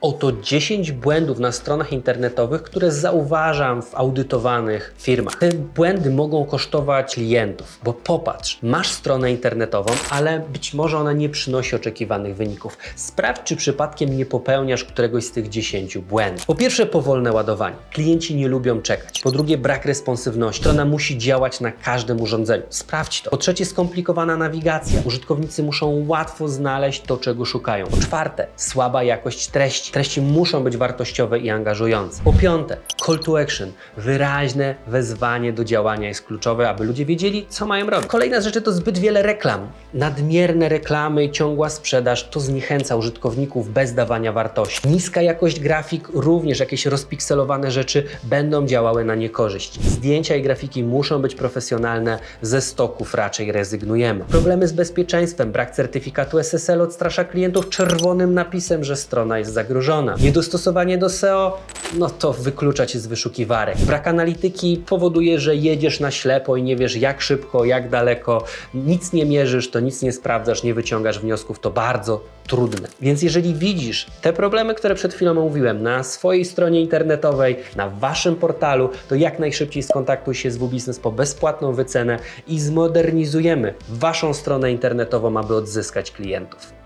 Oto 10 błędów na stronach internetowych, które zauważam w audytowanych firmach. Te błędy mogą kosztować klientów, bo popatrz, masz stronę internetową, ale być może ona nie przynosi oczekiwanych wyników. Sprawdź, czy przypadkiem nie popełniasz któregoś z tych 10 błędów. Po pierwsze, powolne ładowanie. Klienci nie lubią czekać. Po drugie, brak responsywności. Strona musi działać na każdym urządzeniu. Sprawdź to. Po trzecie, skomplikowana nawigacja. Użytkownicy muszą łatwo znaleźć to, czego szukają. Po czwarte, słaba jakość treści. Treści muszą być wartościowe i angażujące. Po piąte, call to action. Wyraźne wezwanie do działania jest kluczowe, aby ludzie wiedzieli, co mają robić. Kolejna rzecz to zbyt wiele reklam. Nadmierne reklamy i ciągła sprzedaż to zniechęca użytkowników bez dawania wartości. Niska jakość grafik, również jakieś rozpikselowane rzeczy będą działały na niekorzyść. Zdjęcia i grafiki muszą być profesjonalne, ze stoków raczej rezygnujemy. Problemy z bezpieczeństwem, brak certyfikatu SSL odstrasza klientów czerwonym napisem, że strona jest zagrożona. Niedostosowanie do SEO, no to wyklucza cię z wyszukiwarek. Brak analityki powoduje, że jedziesz na ślepo i nie wiesz jak szybko, jak daleko, nic nie mierzysz, to nic nie sprawdzasz, nie wyciągasz wniosków, to bardzo trudne. Więc jeżeli widzisz te problemy, które przed chwilą omówiłem na swojej stronie internetowej, na waszym portalu, to jak najszybciej skontaktuj się z WBusiness po bezpłatną wycenę i zmodernizujemy waszą stronę internetową, aby odzyskać klientów.